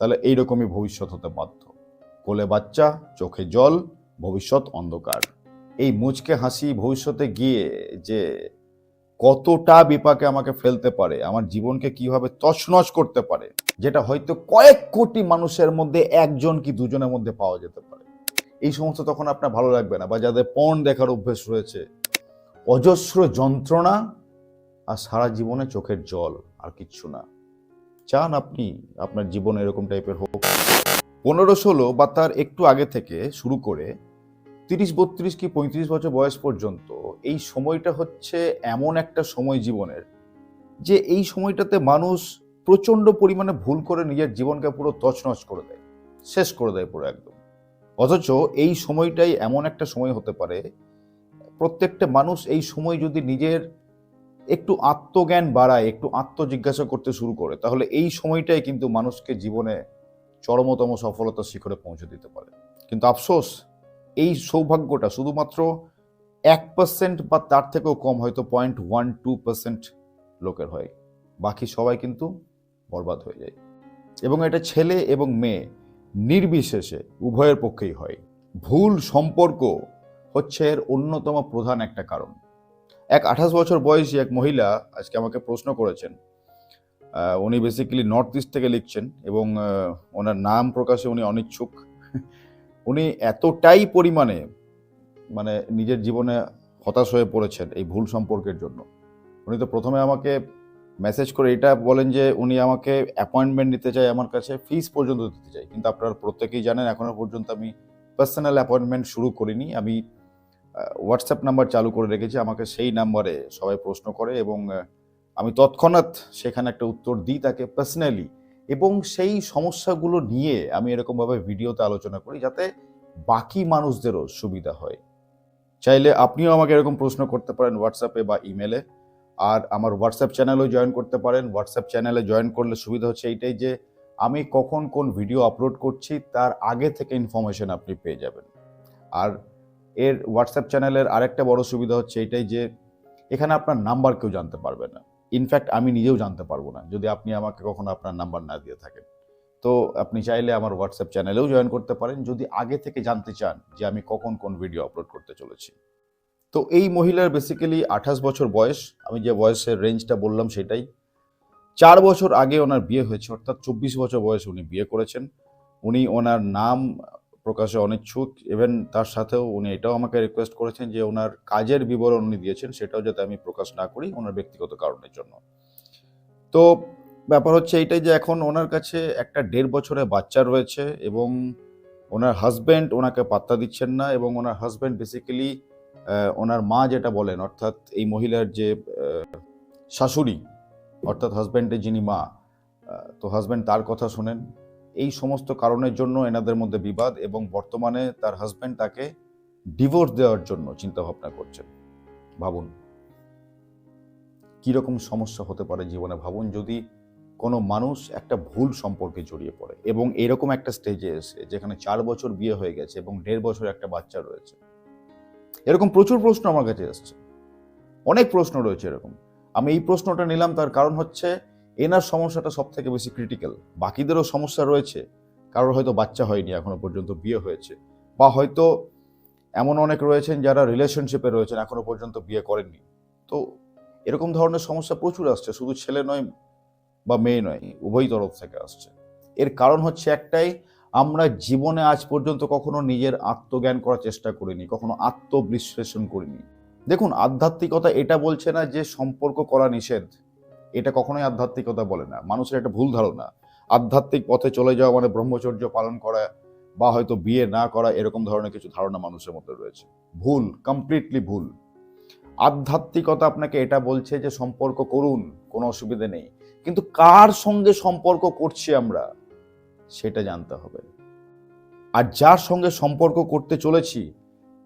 তাহলে এইরকমই ভবিষ্যৎ হতে বাধ্য। কোলে বাচ্চা, চোখে জল, ভবিষ্যৎ অন্ধকার। এই মুচকে হাসি ভবিষ্যতে গিয়ে যে কতটা বিপাকে আমাকে ফেলতে পারে, আমার জীবনকে কীভাবে তছনছ করতে পারে, যেটা হয়তো কয়েক কোটি মানুষের মধ্যে একজন কি দুজনের মধ্যে পাওয়া যেতে পারে। এই সমস্ত তখন আপনার ভালো লাগবে না, বা যাদের পণ দেখার অভ্যেস রয়েছে, অজস্র যন্ত্রণা আর সারা জীবনে চোখের জল আর কিচ্ছু না। চান আপনি আপনার জীবন এরকম টাইপের হোক? পনেরো ষোলো বা তার একটু আগে থেকে শুরু করে তিরিশ, বত্রিশ কি পঁয়ত্রিশ বছর বয়স পর্যন্ত এই সময়টা হচ্ছে এমন একটা সময় জীবনের যে এই সময়টাতে মানুষ প্রচণ্ড পরিমাণে ভুল করে নিজের জীবনকে পুরো তছনছ করে দেয়, শেষ করে দেয় পুরো একদম। অথচ এই সময়টাই এমন একটা সময় হতে পারে, প্রত্যেকটা মানুষ এই সময় যদি নিজের একটু আত্মজ্ঞান বাড়ায়, একটু আত্মজিজ্ঞাসা করতে শুরু করে, তাহলে এই সময়টাই কিন্তু মানুষকে জীবনে চরমতম সফলতার শিখরে পৌঁছে দিতে পারে। কিন্তু আফসোস, এই সৌভাগ্যটা শুধুমাত্র এক পার্সেন্ট বা তার থেকেও কম হয়তো পয়েন্ট ওয়ান টু পার্সেন্ট লোকের হয়। বাকি সবাই কিন্তু বরবাদ হয়ে যায়। এবং এটা ছেলে এবং মেয়ে নির্বিশেষে উভয়ের পক্ষেই হয়। ভুল সম্পর্ক হচ্ছে এর অন্যতম প্রধান একটা কারণ। এক আঠাশ বছর বয়সী এক মহিলা আজকে আমাকে প্রশ্ন করেছেন। উনি বেসিক্যালি নর্থ ইস্ট থেকে লিখছেন এবং ওনার নাম প্রকাশে উনি অনিচ্ছুক। উনি এতটাই পরিমাণে মানে নিজের জীবনে হতাশ হয়ে পড়েছেন এই ভুল সম্পর্কের জন্য। উনি তো প্রথমে আমাকে মেসেজ করে এটা বলেন যে উনি আমাকে অ্যাপয়েন্টমেন্ট নিতে চাই আমার কাছে ফিস পর্যন্ত দিতে চাই কিন্তু আপনারা প্রত্যেকেই জানেন এখনও পর্যন্ত আমি পার্সোনাল অ্যাপয়েন্টমেন্ট শুরু করিনি। আমি হোয়াটসঅ্যাপ নাম্বার চালু করে রেখেছি। আমাকে সেই নাম্বারে সবাই প্রশ্ন করে এবং আমি তৎক্ষণাৎ সেখানে একটা উত্তর দিই তাকে পার্সোনালি এবং সেই সমস্যাগুলো নিয়ে আমি এরকমভাবে ভিডিওতে আলোচনা করি যাতে বাকি মানুষদেরও সুবিধা হয়। চাইলে আপনিও আমাকে এরকম প্রশ্ন করতে পারেন হোয়াটসঅ্যাপে বা ইমেলে আর আমার হোয়াটসঅ্যাপ চ্যানেলেও জয়েন করতে পারেন। হোয়াটসঅ্যাপ চ্যানেলে জয়েন করলে সুবিধা হচ্ছে এইটাই যে, আমি কখন কোন ভিডিও আপলোড করছি, তার আগে থেকে ইনফরমেশন আপনি পেয়ে যাবেন। আর এর হোয়াটসঅ্যাপ চ্যানেলের আরেকটা বড় সুবিধা হচ্ছে এটাই যে, এখানে আপনার নাম্বার কেউ জানতে পারবে না। ইনফ্যাক্ট আমি নিজেও জানতে পারব না, যদি আপনি আমাকে কখনো আপনার নাম্বার না দিয়ে থাকেন। তো আপনি চাইলে আমার হোয়াটসঅ্যাপ চ্যানেলেও জয়েন করতে পারেন, যদি আগে থেকে জানতে চান যে আমি কখন কোন ভিডিও আপলোড করতে চলেছি। তো এই মহিলার বেসিক্যালি আঠাশ বছর বয়স, আমি যে বয়সের রেঞ্জটা বললাম সেটাই। চার বছর আগে ওনার বিয়ে হয়েছে, অর্থাৎ চব্বিশ বছর বয়সে উনি বিয়ে করেছেন। উনি ওনার নাম প্রকাশে অনিচ্ছুক। ইভেন তার সাথেও উনি এটাও আমাকে রিকোয়েস্ট করেছেন যে ওনার কাজের বিবরণ উনি দিয়েছেন, সেটাও যাতে আমি প্রকাশ না করি ওনার ব্যক্তিগত কারণের জন্য। তো ব্যাপার হচ্ছে এইটাই যে এখন ওনার কাছে একটা দেড় বছরের বাচ্চা রয়েছে এবং ওনার হাজব্যান্ড ওনাকে পাত্তা দিচ্ছেন না এবং ওনার হাজব্যান্ড বেসিক্যালি ওনার মা যেটা বলেন, অর্থাৎ এই মহিলার যে শাশুড়ি, অর্থাৎ হাজব্যান্ডের যিনি মা তো হাজব্যান্ড তার কথা শোনেন। এই সমস্ত কারণের জন্য এনাদের মধ্যে বিবাদ এবং বর্তমানে তার হাজব্যান্ড তাকে ডিভোর্স দেওয়ার জন্য চিন্তা ভাবনা করছেন। ভাবুন, কীরকম সমস্যা হতে পারে জীবনে? ভাবুন, যদি কোনো মানুষ একটা ভুল সম্পর্কে জড়িয়ে পড়ে এবং এরকম একটা স্টেজে এসে, যেখানে চার বছর বিয়ে হয়ে গেছে এবং দেড় বছর একটা বাচ্চা রয়েছে। এরকম প্রচুর প্রশ্ন আমার কাছে এসছে। অনেক প্রশ্ন রয়েছে এরকম। আমি এই প্রশ্নটা নিলাম, তার কারণ হচ্ছে এনার সমস্যাটা সব থেকে বেশি ক্রিটিক্যাল বাকিদেরও সমস্যা রয়েছে, কারোর হয়তো বাচ্চা হয়নি, এখনও পর্যন্ত বিয়ে হয়েছে। বা হয়তো এমন অনেক রয়েছেন যারা রিলেশনশিপে রয়েছেন, এখনও পর্যন্ত বিয়ে করেননি। তো এরকম ধরনের সমস্যা প্রচুর আসছে, শুধু ছেলে নয় বা মেয়ে নয়, উভয় তরফ থেকে আসছে। এর কারণ হচ্ছে একটাই, আমরা জীবনে আজ পর্যন্ত কখনো নিজের আত্মজ্ঞান করার চেষ্টা করিনি, কখনো আত্মবিশ্লেষণ করিনি। দেখুন, আধ্যাত্মিকতা এটা বলছে না যে সম্পর্ক করা নিষেধ। এটা কখনোই আধ্যাত্মিকতা বলে না। মানুষের একটা ভুল ধারণা। আধ্যাত্মিক পথে চলে যাওয়া মানে ব্রহ্মচর্য পালন করা বা হয়তো বিয়ে না করা এরকম ধরনের কিছু ধারণা মানুষের মধ্যে রয়েছে। ভুল কমপ্লিটলি ভুল। আধ্যাত্মিকতা আপনাকে এটা বলছে যে সম্পর্ক করুন, কোনো অসুবিধে নেই। কিন্তু কার সঙ্গে সম্পর্ক করছি আমরা? সেটা জানতে হবে। আর যার সঙ্গে সম্পর্ক করতে চলেছি,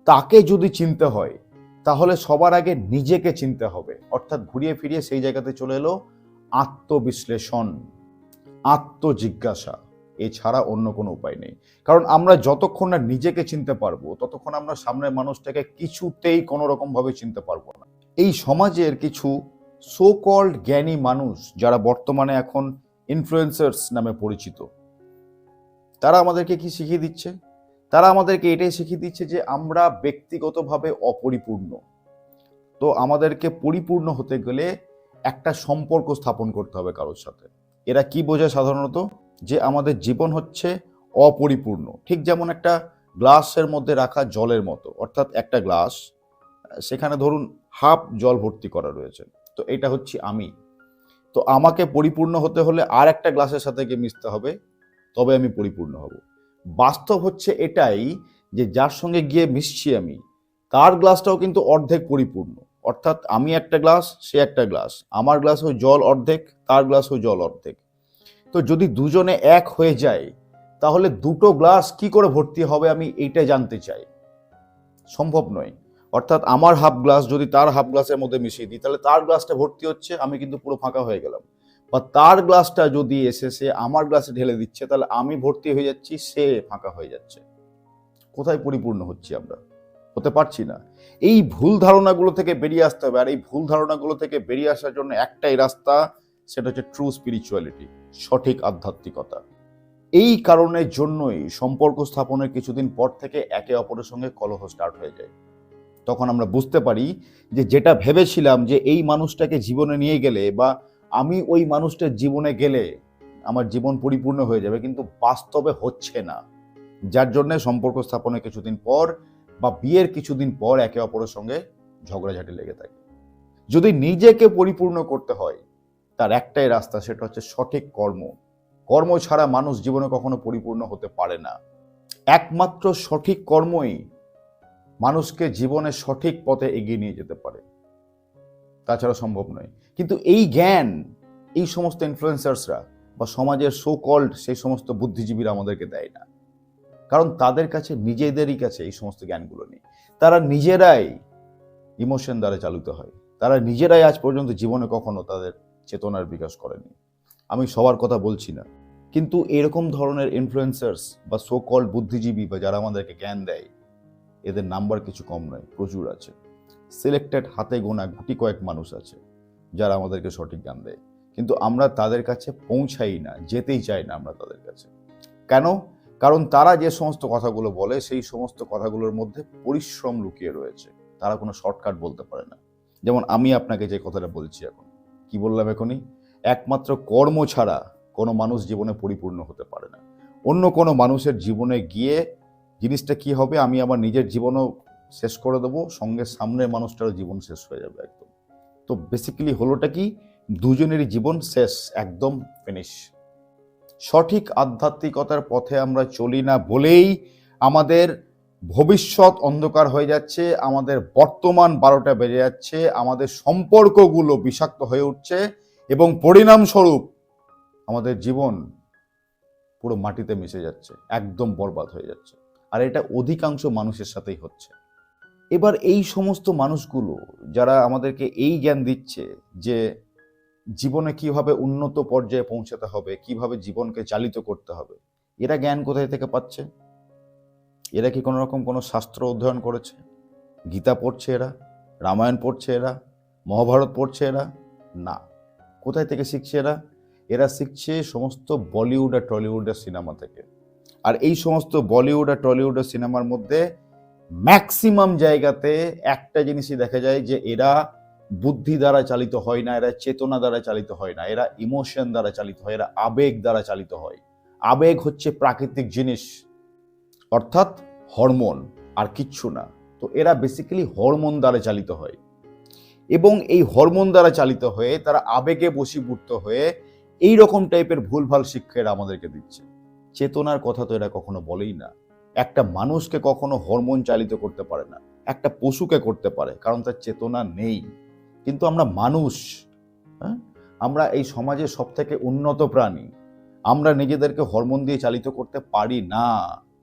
তাকে যদি চিনতে হয় তাহলে সবার আগে নিজেকে চিনতে হবে। অর্থাৎ ঘুরিয়ে ফিরিয়ে সেই জায়গাতে চলে এলো আত্মবিশ্লেষণ, আত্মজিজ্ঞাসা। এছাড়া অন্য কোনো উপায় নেই। কারণ আমরা যতক্ষণ না নিজেকে চিনতে পারব, ততক্ষণ আমরা সামনের মানুষটাকে কিছুতেই কোনো রকমভাবে চিনতে পারব না। এই সমাজের কিছু সো কল্ড জ্ঞানী মানুষ যারা বর্তমানে এখন ইনফ্লুয়েন্সার্স নামে পরিচিত, তারা আমাদেরকে কি শিখিয়ে দিচ্ছে? তারা আমাদেরকে এটাই শিখিয়ে দিচ্ছে যে আমরা ব্যক্তিগতভাবে অপরিপূর্ণ। তো আমাদেরকে পরিপূর্ণ হতে গেলে একটা সম্পর্ক স্থাপন করতে হবে কারোর সাথে। এরা কি বোঝায় সাধারণত? যে আমাদের জীবন হচ্ছে অপরিপূর্ণ। ঠিক যেমন একটা গ্লাসের মধ্যে রাখা জলের মতো, অর্থাৎ একটা গ্লাস, সেখানে ধরুন হাফ জল ভর্তি করা রয়েছে। তো এটা হচ্ছে আমি। তো আমাকে পরিপূর্ণ হতে হলে আর একটা গ্লাসের সাথে গিয়ে মিশতে হবে, তবে আমি পরিপূর্ণ হব। বাস্তব হচ্ছে এটাই যে যার সঙ্গে গিয়ে মিশছি আমি, তার গ্লাসটাও কিন্তু অর্ধেক পরিপূর্ণ। অর্থাৎ আমি একটা গ্লাস, সে একটা গ্লাস। আমার গ্লাস হয় জল অর্ধেক, তার গ্লাস হয় জল অর্ধেক। তো যদি দুজনে এক হয়ে যায়, তাহলে দুটো গ্লাস কি করে ভর্তি হবে আমি এইটা জানতে চাই। সম্ভব নয়। অর্থাৎ আমার হাফ গ্লাস যদি তার হাফ গ্লাসের মধ্যে মিশিয়ে দিই, তাহলে তার গ্লাসটা ভর্তি হচ্ছে, আমি কিন্তু পুরো ফাঁকা হয়ে গেলাম। বা তার গ্লাসটা যদি এসে সে আমার গ্লাসে ঢেলে দিচ্ছে, তাহলে আমি ভর্তি হয়ে যাচ্ছি, সে ফাঁকা হয়ে যাচ্ছে। কোথায় পরিপূর্ণ হচ্ছি আমরা? হতে পারছি না। এই ভুল ধারণাগুলো থেকে বেরিয়ে আসতে হবে। আর এই ভুল ধারণাগুলো থেকে বেরিয়ে আসার জন্য একটাই রাস্তা, সেটা হচ্ছে ট্রু স্পিরিচুয়ালিটি সঠিক আধ্যাত্মিকতা। এই কারণের জন্যই সম্পর্ক স্থাপনের কিছুদিন পর থেকে একে অপরের সঙ্গে কলহ স্টার্ট হয়ে যায়। তখন আমরা বুঝতে পারি যে যেটা ভেবেছিলাম যে এই মানুষটাকে জীবনে নিয়ে গেলে বা আমি ওই মানুষটার জীবনে গেলে আমার জীবন পরিপূর্ণ হয়ে যাবে, কিন্তু বাস্তবে হচ্ছে না। যার জন্যে সম্পর্ক স্থাপনের কিছুদিন পর বা বিয়ের কিছুদিন পর একে অপরের সঙ্গে ঝগড়াঝাটি লেগে থাকে। যদি নিজেকে পরিপূর্ণ করতে হয়, তার একটাই রাস্তা সেটা হচ্ছে সঠিক কর্ম। কর্ম ছাড়া মানুষ জীবনে কখনো পরিপূর্ণ হতে পারে না। একমাত্র সঠিক কর্মই মানুষকে জীবনে সঠিক পথে এগিয়ে নিয়ে যেতে পারে। তাছাড়া সম্ভব নয়। কিন্তু এই জ্ঞান, এই সমস্ত ইনফ্লুয়েন্সার্সরা বা সমাজের সো কল্ড সেই সমস্ত বুদ্ধিজীবীরা আমাদেরকে দেয় না। কারণ তাদের কাছে, নিজেদেরই কাছে এই সমস্ত জ্ঞানগুলো নেই। তারা নিজেরাই ইমোশন দ্বারা চালিত হয়। তারা নিজেরাই আজ পর্যন্ত জীবনে কখনো তাদের চেতনার বিকাশ করেনি। আমি সবার কথা বলছি না। কিন্তু এরকম ধরনের ইনফ্লুয়েন্সার্স বা সো কল্ড বুদ্ধিজীবী বা যারা আমাদেরকে জ্ঞান দেয়, এদের নাম্বার কিছু কম নয়, প্রচুর আছে। সিলেক্টেড হাতে গোনা গুটি কয়েক মানুষ আছে, যারা আমাদেরকে সঠিক জ্ঞান দেয়। কিন্তু আমরা তাদের কাছে পৌঁছাই না, যেতেই চাই না আমরা তাদের কাছে। কেন? কারণ তারা যে সমস্ত কথাগুলো বলে, সেই সমস্ত কথাগুলোর মধ্যে পরিশ্রম লুকিয়ে রয়েছে। তারা কোনো শর্টকাট বলতে পারে না। যেমন আমি আপনাকে যে কথাটা বলছি এখন, কি বললাম এখনই? একমাত্র কর্ম ছাড়া কোনো মানুষ জীবনে পরিপূর্ণ হতে পারে না। অন্য কোনো মানুষের জীবনে গিয়ে জিনিসটা কি হবে? আমি আমার নিজের জীবনও শেষ করে দেবো, সঙ্গে সামনের মানুষটারও জীবন শেষ হয়ে যাবে একদম। তো বেসিক্যালি হলোটা কি? দুজনেরই জীবন শেষ, একদম ফিনিশ সঠিক আধ্যাত্মিকতার পথে আমরা চলি না বলেই আমাদের ভবিষ্যৎ অন্ধকার হয়ে যাচ্ছে, আমাদের বর্তমান বারোটা বেজে যাচ্ছে, আমাদের সম্পর্কগুলো বিষাক্ত হয়ে উঠছে এবং পরিণামস্বরূপ আমাদের জীবন পুরো মাটিতে মিশে যাচ্ছে, একদম বরবাদ হয়ে যাচ্ছে। আর এটা অধিকাংশ মানুষের সাথেই হচ্ছে। এবার এই সমস্ত মানুষগুলো যারা আমাদেরকে এই জ্ঞান দিচ্ছে যে জীবনে কীভাবে উন্নত পর্যায়ে পৌঁছাতে হবে, কীভাবে জীবনকে চালিত করতে হবে, এরা জ্ঞান কোথায় থেকে পাচ্ছে? এরা কি কোনো রকম কোনো শাস্ত্র অধ্যয়ন করেছে? গীতা পড়ছে এরা? রামায়ণ পড়ছে এরা? মহাভারত পড়ছে এরা? না। কোথায় থেকে শিখছে এরা? এরা শিখছে সমস্ত বলিউড আর টলিউডের সিনেমা থেকে। আর এই সমস্ত বলিউড আর টলিউডের সিনেমার মধ্যে ম্যাক্সিমাম জায়গাতে একটা জিনিসই দেখা যায় যে এরা বুদ্ধি দ্বারা চালিত হয় না, এরা চেতনা দ্বারা চালিত হয় না, এরা ইমোশন দ্বারা চালিত হয়, এরা আবেগ দ্বারা চালিত হয়। আবেগ হচ্ছে প্রাকৃতিক জিনিস, অর্থাৎ হরমোন, আর কিচ্ছু না। তো এরা বেসিক্যালি হরমোন দ্বারা চালিত হয়। এবং এই হরমোন দ্বারা চালিত হয়ে তারা আবেগে বশীভূত হয়ে এই রকম টাইপের ভুলভাল শিক্ষা এরা আমাদেরকে দিচ্ছে। চেতনার কথা তো এরা কখনো বলেই না। একটা মানুষকে কখনো হরমোন চালিত করতে পারে না, একটা পশুকে করতে পারে, কারণ তার চেতনা নেই। কিন্তু আমরা মানুষ হ্যাঁ? আমরা এই সমাজের সব থেকে উন্নত প্রাণী। আমরা নিজেদেরকে হরমোন দিয়ে চালিত করতে পারি না,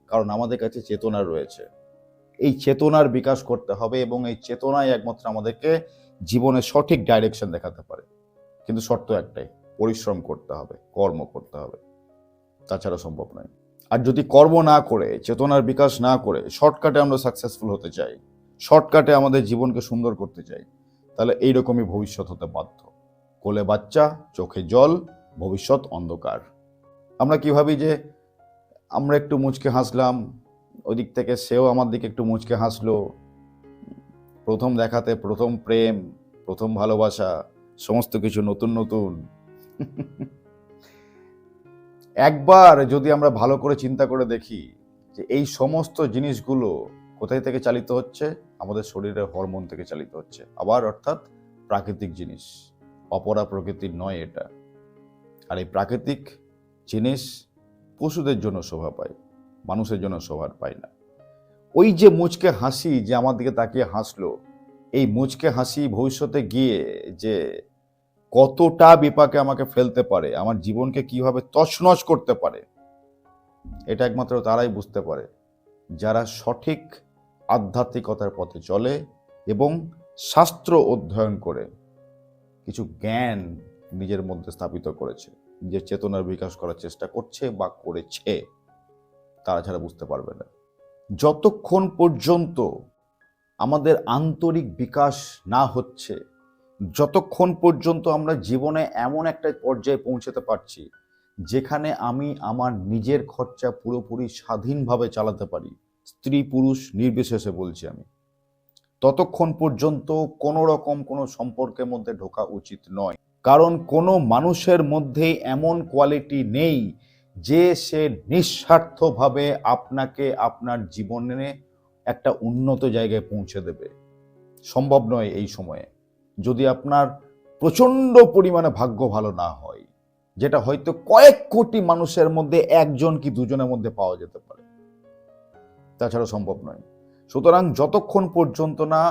কারণ আমাদের কাছে চেতনা রয়েছে। এই চেতনার বিকাশ করতে হবে এবং এই চেতনাই একমাত্র আমাদেরকে জীবনের সঠিক ডাইরেকশন দেখাতে পারে। কিন্তু শর্ত একটাই, পরিশ্রম করতে হবে, কর্ম করতে হবে। তাছাড়া সম্ভব নয়। আর যদি কর্ম না করে, চেতনার বিকাশ না করে শর্টকাটে আমরা সাকসেসফুল হতে চাই শর্টকাটে আমাদের জীবনকে সুন্দর করতে চাই, তাহলে এইরকমই ভবিষ্যৎ হতে বাধ্য। কোলে বাচ্চা, চোখে জল, ভবিষ্যৎ অন্ধকার। আমরা কি ভাবি যে, আমরা একটু মুচকে হাসলাম ওই দিক থেকে সেও আমার দিকে একটু মুচকে হাসলো, প্রথম দেখাতে প্রথম প্রেম, প্রথম ভালোবাসা, সমস্ত কিছু নতুন নতুন। একবার যদি আমরা ভালো করে চিন্তা করে দেখি যে এই সমস্ত জিনিসগুলো কোথায় থেকে চালিত হচ্ছে, আমাদের শরীরের হরমোন থেকে চালিত হচ্ছে। আবার অর্থাৎ প্রাকৃতিক জিনিস, অপরা প্রকৃতির নয় এটা। আর এই প্রাকৃতিক জিনিস পশুদের জন্য শোভা পায়, মানুষের জন্য শোভা পায় না। ওই যে মুচকে হাসি যে আমার দিকে তাকিয়ে হাসলো, এই মুচকে হাসি ভবিষ্যতে গিয়ে যে কতটা বিপাকে আমাকে ফেলতে পারে, আমার জীবনকে কীভাবে তছনছ করতে পারে, এটা একমাত্র তারাই বুঝতে পারে। যারা সঠিক আধ্যাত্মিকতার পথে চলে এবং শাস্ত্র অধ্যয়ন করে, কিছু জ্ঞান নিজের মধ্যে স্থাপিত করেছে, নিজের চেতনার বিকাশ করার চেষ্টা করছে বা করেছে, তারা ছাড়া বুঝতে পারবে না। যতক্ষণ পর্যন্ত আমাদের আন্তরিক বিকাশ না হচ্ছে যতক্ষণ পর্যন্ত আমরা জীবনে এমন একটা পর্যায়ে পৌঁছাতে পারছি, যেখানে আমি আমার নিজের খরচা পুরোপুরি স্বাধীনভাবে চালাতে পারি, স্ত্রী, পুরুষ, নির্বিশেষে বলছি আমি, ততক্ষণ পর্যন্ত কোনো রকম কোনো সম্পর্কের মধ্যে ঢোকা উচিত নয়। কারণ কোনো মানুষের মধ্যে এমন কোয়ালিটি নেই যে সে নিঃস্বার্থভাবে আপনাকে আপনার জীবনে একটা উন্নত জায়গায় পৌঁছে দেবে। সম্ভব নয় এই সময়ে। যদি আপনার প্রচণ্ড পরিমাণে ভাগ্য ভালো না হয়, যেটা হয়তো কয়েক কোটি মানুষের মধ্যে একজন কি দুজনের মধ্যে পাওয়া যেতে পারে। তাছাড়া সম্ভব নয়। সুতরাং যতক্ষণ পর্যন্ত না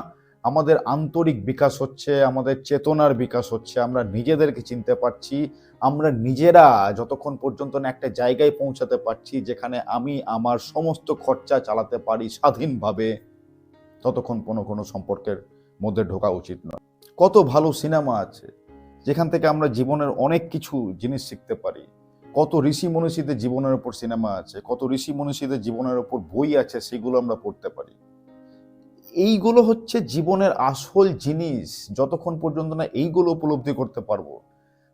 আমাদের আন্তরিক বিকাশ হচ্ছে, আমাদের চেতনার বিকাশ হচ্ছে, আমরা নিজেদেরকে চিনতে পারছি, আমরা নিজেরা যতক্ষণ পর্যন্ত না একটা জায়গায় পৌঁছাতে পারছি, যেখানে আমি আমার সমস্ত খরচা চালাতে পারি স্বাধীনভাবে, ততক্ষণ কোনো কোনো সম্পর্কের মধ্যে ঢোকা উচিত নয়। কত ভালো সিনেমা আছে, যেখান থেকে আমরা জীবনের অনেক কিছু জিনিস শিখতে পারি। কত ঋষি মনীষীদের জীবনের উপর সিনেমা আছে, কত ঋষি মনীষীদের জীবনের উপর বই আছে, সেগুলো আমরা পড়তে পারি। এইগুলো হচ্ছে জীবনের আসল জিনিস, যতক্ষণ পর্যন্ত না এইগুলো উপলব্ধি করতে পারব,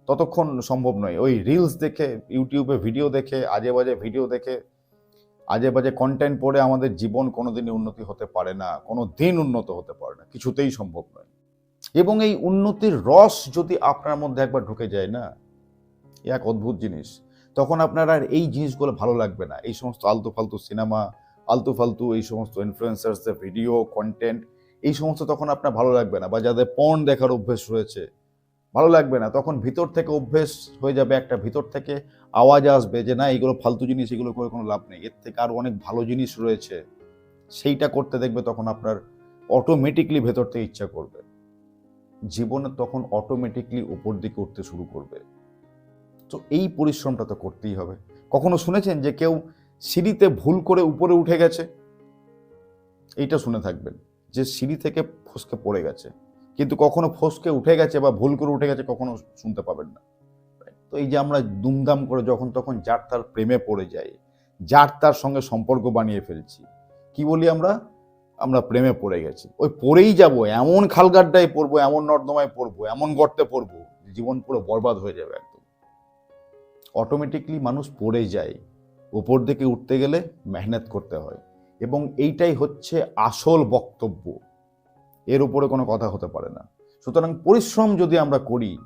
ততক্ষণ সম্ভব নয়। ওই রিলস দেখে ইউটিউবে ভিডিও দেখে, আজে বাজে ভিডিও দেখে, আজে বাজে কন্টেন্ট পড়ে আমাদের জীবন কোনোদিনই উন্নতি হতে পারে না, কোনো দিন উন্নত হতে পারে না, কিছুতেই সম্ভব নয়। এবং এই উন্নতির রস যদি আপনার মধ্যে একবার ঢুকে যায় না এক অদ্ভুত জিনিস। তখন আপনার আর এই জিনিসগুলো ভালো লাগবে না। এই সমস্ত আলতু ফালতু সিনেমা আলতু ফালতু এই সমস্ত ইনফ্লুয়েন্সার্সদের ভিডিও কন্টেন্ট এই সমস্ত তখন আপনার ভালো লাগবে না বা যাদের পণ দেখার অভ্যেস রয়েছে, ভালো লাগবে না। তখন ভিতর থেকে অভ্যেস হয়ে যাবে একটা, ভিতর থেকে আওয়াজ আসবে যে না এগুলো ফালতু জিনিস, এগুলো করে কোনো লাভ নেই। এর থেকে আরও অনেক ভালো জিনিস রয়েছে, সেইটা করতে দেখবে তখন আপনার অটোমেটিকলি ভেতর থেকে ইচ্ছা করবে। জীবনে তখন অটোমেটিকলি উপর দিকে উঠতে শুরু করবে। তো এই পরিশ্রমটা তো করতেই হবে। কখনো শুনেছেন যে কেউ সিঁড়িতে ভুল করে উপরে উঠে গেছে? এইটা শুনে থাকবেন যে সিঁড়ি থেকে ফসকে পড়ে গেছে। কিন্তু কখনো ফসকে উঠে গেছে বা ভুল করে উঠে গেছে কখনো শুনতে পাবেন না। তো এই যে আমরা দুমদাম করে যখন তখন যার তার প্রেমে পড়ে যাই, যার তার সঙ্গে সম্পর্ক বানিয়ে ফেলছি, কি বলি আমরা? আমরা প্রেমে পড়ে গেছি। ওই পড়েই যাব, এমন খালগাড্ডায় পড়ব, এমন নর্দমায় পড়ব, এমন গর্তে পড়ব জীবন পুরো বরবাদ হয়ে যাবে একদম। অটোমেটিকলি মানুষ পড়ে যায় উপর দিকে উঠতে গেলে মেহনত করতে হয়। এবং এইটাই হচ্ছে আসল বক্তব্য। এর উপরে কোনো কথা হতে পারে না। সুতরাং পরিশ্রম যদি আমরা করি,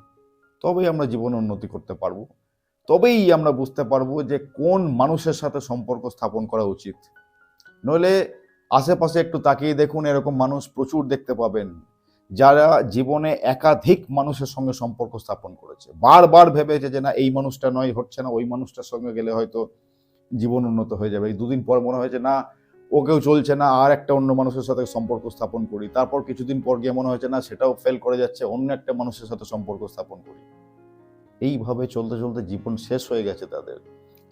তবেই আমরা জীবনে উন্নতি করতে পারব। তবেই আমরা বুঝতে পারব যে কোন মানুষের সাথে সম্পর্ক স্থাপন করা উচিত। নইলে আশেপাশে একটু তাকিয়ে দেখুন, এরকম মানুষ প্রচুর দেখতে পাবেন, যারা জীবনে একাধিক মানুষের সঙ্গে সম্পর্ক স্থাপন করেছে। বারবার ভেবেছে যে না, এই মানুষটা নয়, হচ্ছে না, ওই মানুষটার সঙ্গে গেলে হয়তো জীবন উন্নত হয়ে যাবে। এই দুদিন পর মনে হয়েছে, না ওকেও চলছে না, আর একটা অন্য মানুষের সাথে সম্পর্ক স্থাপন করি। তারপর কিছুদিন পর গিয়ে মনে হয়েছে, না, সেটাও ফেল করে যাচ্ছে, অন্য একটা মানুষের সাথে সম্পর্ক স্থাপন করি। এইভাবে চলতে চলতে জীবন শেষ হয়ে গেছে তাদের।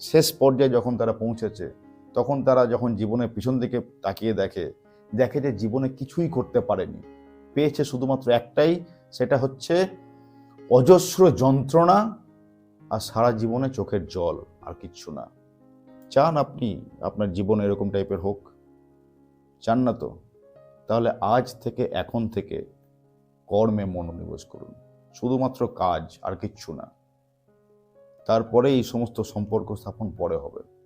শেষ পর্যায়ে যখন তারা পৌঁছেছে তখন তারা যখন জীবনের পিছন দিকে তাকিয়ে দেখে দেখে যে জীবনে কিছুই করতে পারেনি। পেয়েছে শুধুমাত্র একটাই, সেটা হচ্ছে অজস্র যন্ত্রণা আর সারা জীবনে চোখের জল আর কিচ্ছু না। চান আপনি আপনার জীবন এরকম টাইপের হোক? চান না তো? তাহলে আজ থেকে, এখন থেকে কর্মে মনোনিবেশ করুন। শুধুমাত্র কাজ আর কিচ্ছু না। তারপরে এই সমস্ত সম্পর্ক স্থাপন পরে হবে।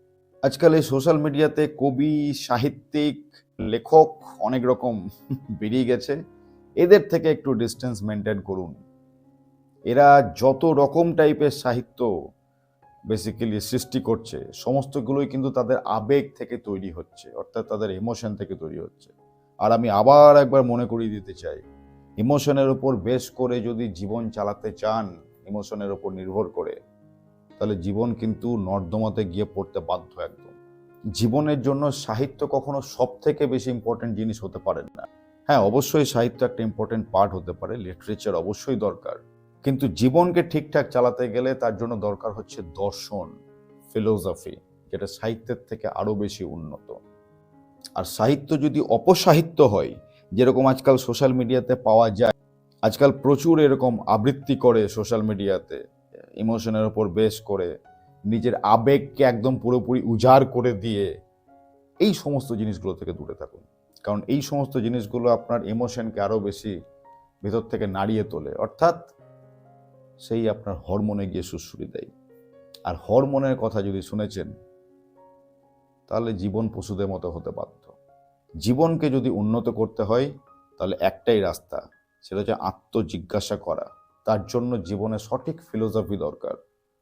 আজকাল এই সোশ্যাল মিডিয়াতে কবি, সাহিত্যিক, লেখক অনেক রকম বেরিয়ে গেছে। এদের থেকে একটু ডিস্টেন্স মেনটেন করুন। এরা যত রকম টাইপের সাহিত্য বেসিক্যালি সৃষ্টি করছে, সমস্তগুলোই কিন্তু তাদের আবেগ থেকে তৈরি হচ্ছে, অর্থাৎ তাদের ইমোশন থেকে তৈরি হচ্ছে। আর আমি আবার একবার মনে করিয়ে দিতে চাই ইমোশনের উপর বেশ করে যদি জীবন চালাতে চান ইমোশনের উপর নির্ভর করে তাহলে জীবন কিন্তু নর্দমাতে গিয়ে পড়তে বাধ্য একদম। জীবনের জন্য সাহিত্য কখনো সব থেকে বেশি ইম্পর্টেন্ট জিনিস হতে পারে না। হ্যাঁ অবশ্যই সাহিত্য একটা ইম্পর্টেন্ট পার্ট হতে পারে লিটারেচার অবশ্যই দরকার। কিন্তু জীবনকে ঠিকঠাক চালাতে গেলে তার জন্য দরকার হচ্ছে দর্শন ফিলোসফি যেটা সাহিত্যের থেকে আরও বেশি উন্নত। আর সাহিত্য যদি অপসাহিত্য হয়, যেরকম আজকাল সোশ্যাল মিডিয়াতে পাওয়া যায়, আজকাল প্রচুর এরকম আবৃত্তি করে সোশ্যাল মিডিয়াতে ইমোশনের উপর বেশ করে, নিজের আবেগকে একদম পুরোপুরি উজাড় করে দিয়ে এই সমস্ত জিনিসগুলো থেকে দূরে থাকুন। কারণ এই সমস্ত জিনিসগুলো আপনার ইমোশনকে আরও বেশি ভেতর থেকে নাড়িয়ে তোলে। অর্থাৎ সেই আপনার হরমোনে গিয়ে সুশ্রুতি দেয়। আর হরমোনের কথা যদি শুনেছেন, তাহলে জীবন পশুদের মতো হতে বাধ্য। জীবনকে যদি উন্নত করতে হয়, তাহলে একটাই রাস্তা, সেটা হচ্ছে আত্মজিজ্ঞাসা করা। তার জন্য জীবনে সঠিক ফিলোসফি দরকার,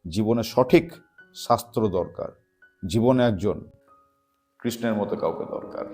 জীবনে সঠিক শাস্ত্র দরকার, জীবনে একজন কৃষ্ণের মতো কাউকে দরকার।